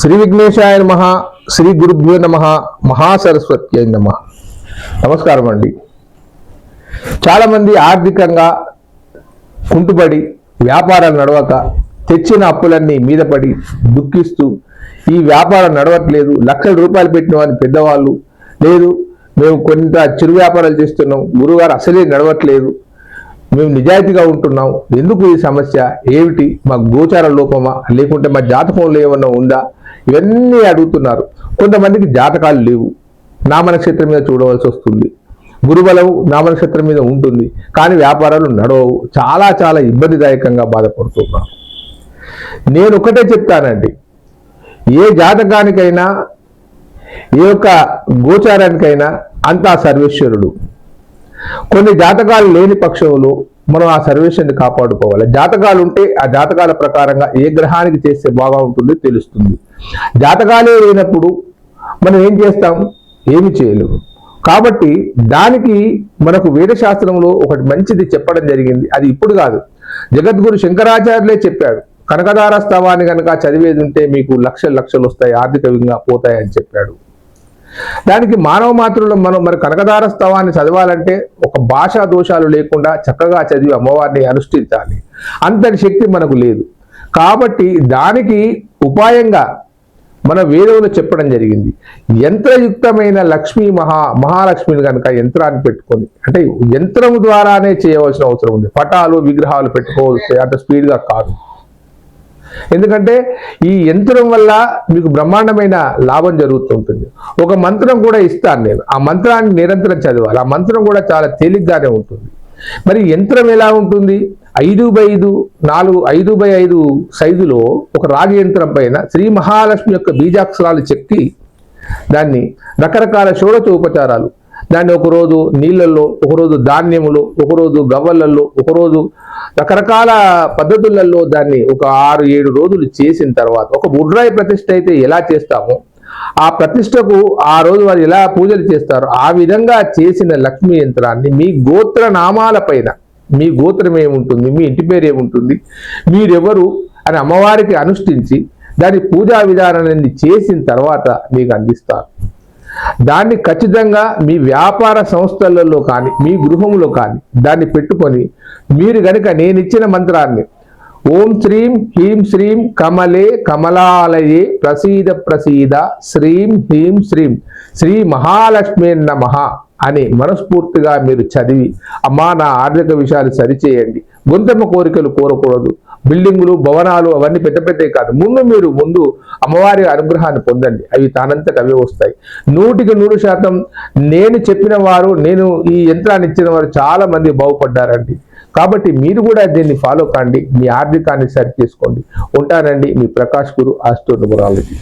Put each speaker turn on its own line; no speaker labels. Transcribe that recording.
శ్రీ విఘ్నేశాయ నమ శ్రీ గురుభ్యో నమ మహాసరస్వత్యై నమ. నమస్కారం అండి. చాలామంది ఆర్థికంగా కుంటుపడి వ్యాపారాలు నడవక తెచ్చిన అప్పులన్నీ మీద పడి దుఃఖిస్తూ ఈ వ్యాపారం నడవట్లేదు లక్షల రూపాయలు పెట్టిన వారిని పెద్దవాళ్ళు లేదు మేము కొంత చిరు వ్యాపారాలు చేస్తున్నాం గురుగారు అసలే నడవట్లేదు మేము నిజాయితీగా ఉంటున్నాం ఎందుకు ఈ సమస్య? ఏమిటి? మా గోచార లోపమా? లేకుంటే మా జాతకంలో ఏమన్నా ఉందా? ఇవన్నీ అడుగుతున్నారు. కొంతమందికి జాతకాలు లేవు. నామనక్షత్రం మీద చూడవలసి వస్తుంది. గురుబలం నామనక్షత్రం మీద ఉంటుంది. కానీ వ్యాపారాలు నడవవు. చాలా చాలా ఇబ్బందిదాయకంగా బాధపడుతున్నారు నేను ఒకటే చెప్తానండి. ఏ జాతకానికైనా ఏ యొక్క గోచారానికైనా అంతా సర్వేశ్వరుడు. కొన్ని జాతకాలు లేని పక్షంలో మనం ఆ సర్వేషన్ని కాపాడుకోవాలి. జాతకాలు ఉంటే ఆ జాతకాల ప్రకారంగా ఏ గ్రహానికి చేస్తే బాగా ఉంటుంది తెలుస్తుంది. జాతకాలే లేనప్పుడు మనం ఏం చేస్తాం? ఏమి చేయలేము. కాబట్టి దానికి మనకు వేదశాస్త్రంలో ఒకటి మంచిది చెప్పడం జరిగింది. అది ఇప్పుడు కాదు. జగద్గురు శంకరాచార్యులే చెప్పాడు కనకదార స్తవాన్ని కనుక చదివేది ఉంటే మీకు లక్షలు లక్షలు వస్తాయి ఆర్థికంగా పోతాయి అని చెప్పాడు. దానికి మానవ మాతృలో మనం మరి కనకదార స్తవాన్ని చదవాలంటే ఒక భాషా దోషాలు లేకుండా చక్కగా చదివి అమ్మవారిని అనుష్ఠించాలి. అంతటి శక్తి మనకు లేదు. కాబట్టి దానికి ఉపాయంగా మన వేదంలో చెప్పడం జరిగింది. యంత్రయుక్తమైన లక్ష్మీ మహా మహాలక్ష్మిని కనుక యంత్రాన్ని పెట్టుకొని అంటే యంత్రము ద్వారానే చేయవలసిన అవసరం ఉంది. పటాలు విగ్రహాలు పెట్టుకోవచ్చు అంత స్పీడ్గా కాదు. ఎందుకంటే ఈ యంత్రం వల్ల మీకు బ్రహ్మాండమైన లాభం జరుగుతుంటుంది ఒక మంత్రం కూడా ఇస్తాను నేను. ఆ మంత్రాన్ని నిరంతరం చదవాలి. ఆ మంత్రం కూడా చాలా తేలిగ్గానే ఉంటుంది. మరి యంత్రం ఎలా ఉంటుంది? ఐదు బై ఐదు నాలుగు ఐదు బై ఐదు సైజులో ఒక రాగి యంత్రం పైన శ్రీ మహాలక్ష్మి యొక్క బీజాక్షరాలు చెక్కి దాన్ని రకరకాల షోడచ ఉపచారాలు. దాన్ని ఒకరోజు నీళ్ళల్లో ఒకరోజు ధాన్యములో ఒకరోజు గవ్వలల్లో ఒకరోజు రకరకాల పద్ధతులలో దాన్ని ఒక ఆరు ఏడు రోజులు చేసిన తర్వాత ఒక బుడ్రాయి ప్రతిష్ట అయితే ఎలా చేస్తామో? ఆ ప్రతిష్టకు ఆ రోజు వారు ఎలా పూజలు చేస్తారు? ఆ విధంగా చేసిన లక్ష్మీ యంత్రాన్ని మీ గోత్ర నామాల పైన మీ గోత్రం ఏముంటుంది? మీ ఇంటి పేరు ఏముంటుంది? మీరెవరు? అని అమ్మవారికి అనుష్ఠించి దాని పూజా విధానాన్ని చేసిన తర్వాత మీకు అందిస్తారు. దాన్ని ఖచ్చితంగా మీ వ్యాపార సంస్థలలో కానీ మీ గృహంలో కానీ దాన్ని పెట్టుకొని మీరు గనుక నేను ఇచ్చిన మంత్రాన్ని ఓం శ్రీం హ్రీం శ్రీం కమలే కమలాలయే ప్రసీద ప్రసీద శ్రీం హ్రీం శ్రీం శ్రీ మహాలక్ష్మి నమ అని మనస్ఫూర్తిగా మీరు చదివి అమ్మా నా ఆర్థిక విషయాలు సరిచేయండి. గొంతమ్మ కోరికలు కోరకూడదు. బిల్డింగులు భవనాలు అవన్నీ పెద్ద పెద్దవి కాదు. ముందు మీరు ముందు అమ్మవారి అనుగ్రహాన్ని పొందండి. అవి తానంతట అవే వస్తాయి. నూటికి నూరు శాతం నేను చెప్పిన వారు నేను ఈ యంత్రాన్ని ఇచ్చిన వారు చాలా మంది బాగుపడ్డారండి. కాబట్టి మీరు కూడా దీన్ని ఫాలో కాండి. మీ ఆర్థికాన్ని సరి చేసుకోండి. ఉంటానండి మీ ప్రకాష్ గురు ఆస్ట్రోనమరాలజీ